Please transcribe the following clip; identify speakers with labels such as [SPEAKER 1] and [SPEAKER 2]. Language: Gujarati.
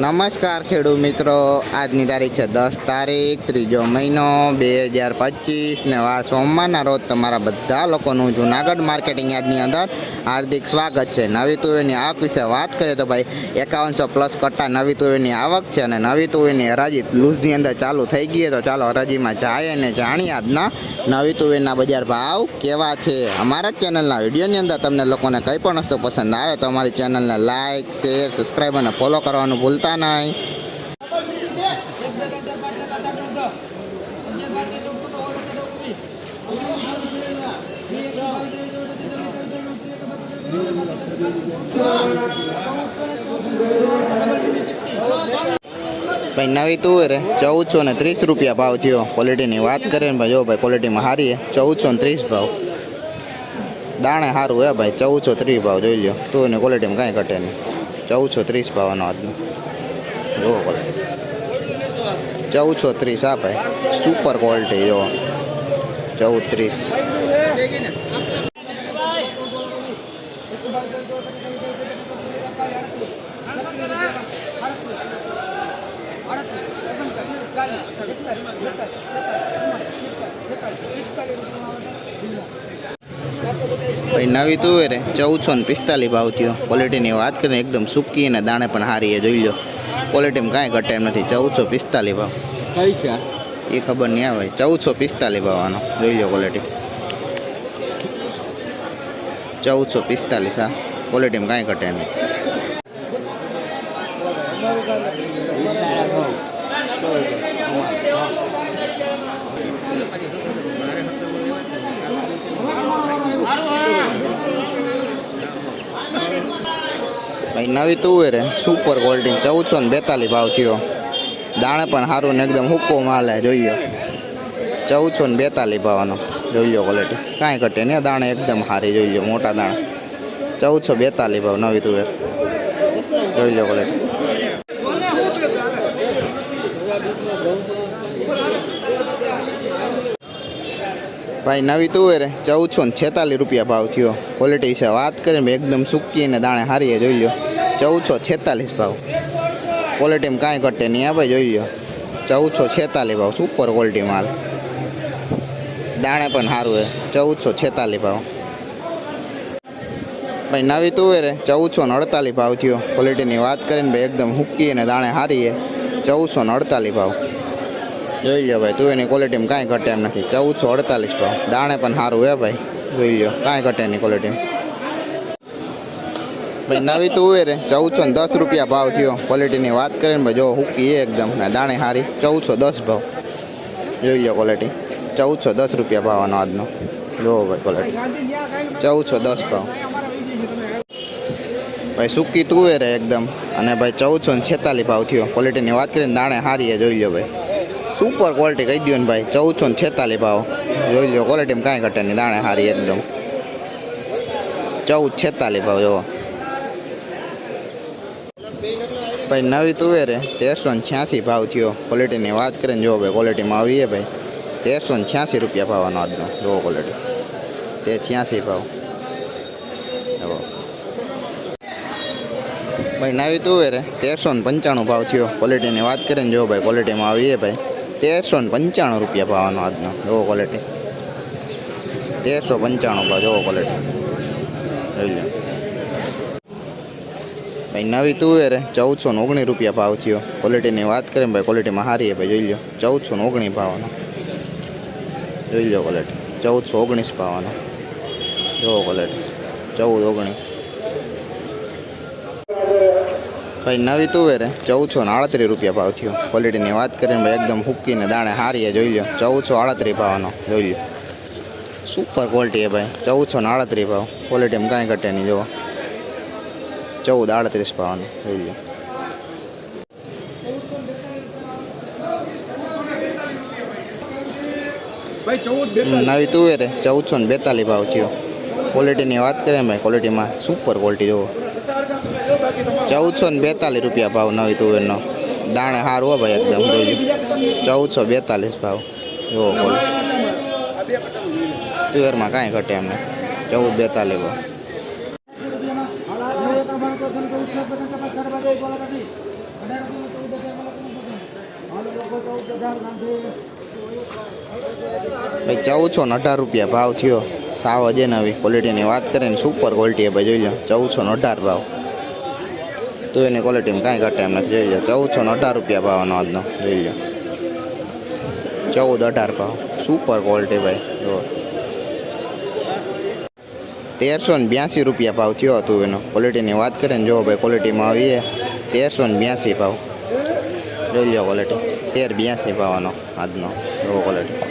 [SPEAKER 1] નમસ્કાર ખેડૂત મિત્રો. આજની તારીખ છે દસ તારીખ, ત્રીજો મહિનો, બે હજાર પચીસ ને આ સોમવારના રોજ તમારા બધા લોકોનું જુનાગઢ માર્કેટિંગ યાર્ડની અંદર હાર્દિક સ્વાગત છે. નવી તુવેરની આવક વિશે વાત કરીએ તો ભાઈ, એકાવનસો પ્લસ કટ્ટા નવી તુવેરની આવક છે અને નવી તુવેરની હરાજી લૂઝની અંદર ચાલુ થઈ ગઈ તો ચાલો હરાજીમાં જાય અને જાણીએ આજના નવી તુવેરના બજાર ભાવ કેવા છે. અમારા ચેનલના વિડીયોની અંદર તમને લોકોને કંઈ પણ વસ્તુ પસંદ આવે તો અમારી ચેનલને લાઇક શેર, સબસ્ક્રાઈબ અને ફોલો કરવાનું ભૂલતા નહીં. ભાઈ, નવી તુવેર ચૌદસો ને ત્રીસ રૂપિયા ભાવ થયો. ક્વોલિટીની વાત કરીએ ને ભાઈ, જો ભાઈ, ક્વોલિટીમાં સારી ચૌદસો ને ત્રીસ ભાવ. દાણે સારું હે ભાઈ, ચૌદસો ત્રીસ ભાવ જોઈ લો તુવેરની ક્વોલિટીમાં કાંઈ ઘટે નહીં. ચૌદસો ત્રીસ ભાવનો આજનો. ક્વોલિટી ચૌદસો ત્રીસ આ ભાઈ સુપર ક્વોલિટી જો. ચૌદ ત્રીસ ભાઈ, નવી તુવેરે ચૌદસો ને પિસ્તાલીસ ભાવ થયો. ક્વોલિટીની વાત કરીને એકદમ સૂકી અને દાણે પણ સારી એ જોઈ લો. ક્વોલિટીમાં કાંઈ ઘટે એમ નથી. ચૌદસો પિસ્તાલીસ ભાવ.
[SPEAKER 2] કઈ છે
[SPEAKER 1] એ ખબર નહીં આવે. ચૌદસો પિસ્તાલીસ ભાવવાનો જોઈ લો ક્વોલિટી ચૌદસો પિસ્તાલીસ હા. ક્વોલિટીમાં કાંઈ ઘટે નહીં. ભાઈ, નવી તુવેર સુપર ક્વોલિટી ચૌદસો ને બેતાલીસ ભાવ થયો. દાણે પણ સારું ને એકદમ હુક્કો માલ હે જોઈ લો ચૌદસો ને બેતાલીસ ભાવનો. જોઈ લો ક્વોલિટી કાંઈ ઘટે ને દાણે એકદમ સારી જોઈ લો મોટા દાણા. ચૌદસો બેતાલીસ ભાવ, નવી તુવેર જોઈ લો ક્વોલિટી ભાઈ, નવી તુવેર ચૌદસો ને છેતાલીસ રૂપિયા ભાવ થયો. ક્વોલિટી વિશે વાત કરીને એકદમ સૂકી અને દાણે હારીએ જોઈ લો ચૌદસો છેતાલીસ ભાવ. ક્વોલિટીમાં કાંઈ ઘટે નહીં. આ ભાઈ જોઈ લો ચૌદસો છેતાલીસ ભાવ. સુપર ક્વોલિટી માલ. દાણે પણ સારું હે ચૌદસો છેતાલીસ ભાવ. ભાઈ નવી તુવેરે ચૌદસો ને અડતાલીસ ભાવ થયો. ક્વોલિટીની વાત કરીને ભાઈ એકદમ હુક્કી અને દાણે હારી છે. ચૌદસો ને અડતાલીસ ભાવ. જોઈ લો ભાઈ તુવેરની ક્વોલિટીમાં કાંઈ ઘટે એમ નથી. ચૌદસો અડતાલીસ ભાવ. દાણે પણ સારું હે ભાઈ. જોઈ લો કાંઈ ઘટે નહીં ક્વોલિટી ભાઈ, નવી ઉવે રે ચૌદસો ને દસ રૂપિયા ભાવ થયો. ક્વોલિટીની વાત કરીએ ને ભાઈ, જો હુકી એકદમ, ને દાણે સારી ચૌદસો દસ ભાવ. જોઈ લો ક્વોલિટી ચૌદસો દસ રૂપિયા ભાવનો આજનો. જોવો ભાઈ ક્વોલિટી ચૌદસો દસ ભાવ. ભાઈ, સૂકી તુવેર એકદમ. અને ભાઈ, ચૌદસો ને છેતાલીસ ભાવ થયો. ક્વોલિટીની વાત કરીને દાણે હારીએ જોઈ લો ભાઈ. સુપર ક્વોલિટી કહી દો ને ભાઈ. ચૌદસો ને છેતાલીસ ભાવ. જોઈ લો ક્વોલિટીમાં કાંઈ ઘટે નહીં. દાણે હારી એકદમ. ચૌદ છેતાલીસ ભાવ જોવો ભાઈ, નવી તુવેરે તેરસો ને છ્યાસી ભાવ થયો. ક્વોલિટીની વાત કરીને જુઓ ભાઈ ક્વોલિટીમાં આવીએ ભાઈ. તેરસો ને છ્યાસી રૂપિયા ભાવનો આજનો. જુઓ ક્વોલિટી તે છ્યાસી ભાવ. ભાઈ, નવી તુવેરે તેરસો ને પંચાણું ભાવ થયો. ક્વોલિટીની વાત કરીને જુઓ ભાઈ ક્વોલિટીમાં આવીએ ભાઈ. તેરસો ને પંચાણું રૂપિયા ભાવનો આજનો. જુઓ ક્વોલિટી તેરસો પંચાણું ભાવ. જુઓ ક્વોલિટી જોઈ લો. ભાઈ નવી તુવેર ચૌદસો ને ઓગણીસ રૂપિયા ભાવ થયો. ક્વોલિટીની વાત કરીએ ભાઈ ક્વોલિટીમાં સારી ભાઈ, જોઈ લો ચૌદસો ને ઓગણીસ ભાવનો. જોઈ લો ક્વોલિટી ચૌદસો ઓગણીસ ભાવનો. જોવો ક્વોલિટી ચૌદ ઓગણીસ. ભાઈ નવી તુવેર ચૌદસો ને આડત્રીસ રૂપિયા ભાવ થયો. ક્વોલિટીની વાત કરીને ભાઈ, એકદમ હુક્કીને દાણે હારીએ જોઈ લો ચૌદસો આડત્રીસ ભાવનો, જોઈ લો સુપર ક્વોલિટી છે ભાઈ, ચૌદસો ને આડત્રીસ ભાવ. ક્વોલિટીમાં કાંઈ ઘટે નહીં, જુઓ. ચૌદ આડત્રીસ ભાવનું
[SPEAKER 2] થઈ ગયું.
[SPEAKER 1] નવી તુવેર ચૌદસો ને બેતાલીસ ભાવ થયો. ક્વોલિટીની વાત કરીએ ભાઈ ક્વોલિટીમાં સુપર ક્વોલિટી જુઓ ચૌદસો ને બેતાલીસ રૂપિયા ભાવ નવી તુવેરનો. દાણે સારું હો ભાઈ એકદમ જોઈ ચૌદસો બેતાલીસ ભાવ. ક્વોલિટી તુવેરમાં કાંઈ ઘટે એમને ચૌદ બેતાલીસ ભાવ. ભાઈ ચૌદસો ને અઢાર રૂપિયા ભાવ થયો. સાવ અજય નવી ક્વોલિટીની વાત કરીએ ને સુપર ક્વોલિટી ભાઈ, જોઈ લો. ચૌદસો ને અઢાર ભાવ. તો એની ક્વોલિટીમાં કાંઈ ઘટે એમ નથી. જોઈ લો ચૌદસો ને અઢાર રૂપિયા ભાવનો આજનો. જોઈ લો. ચૌદ અઢાર ભાવ. સુપર ક્વોલિટી ભાઈ જો તેરસો ને બ્યાસી રૂપિયા ભાવ થયો હતો એનો. ક્વોલિટીની વાત કરીને જો ભાઈ ક્વોલિટીમાં આવીએ. તેરસો ને બ્યાસી ભાવ. જોઈ લો ક્વોલિટી તેર બ્યાસી ભાવનો આજનો એવો ક્વોલિટી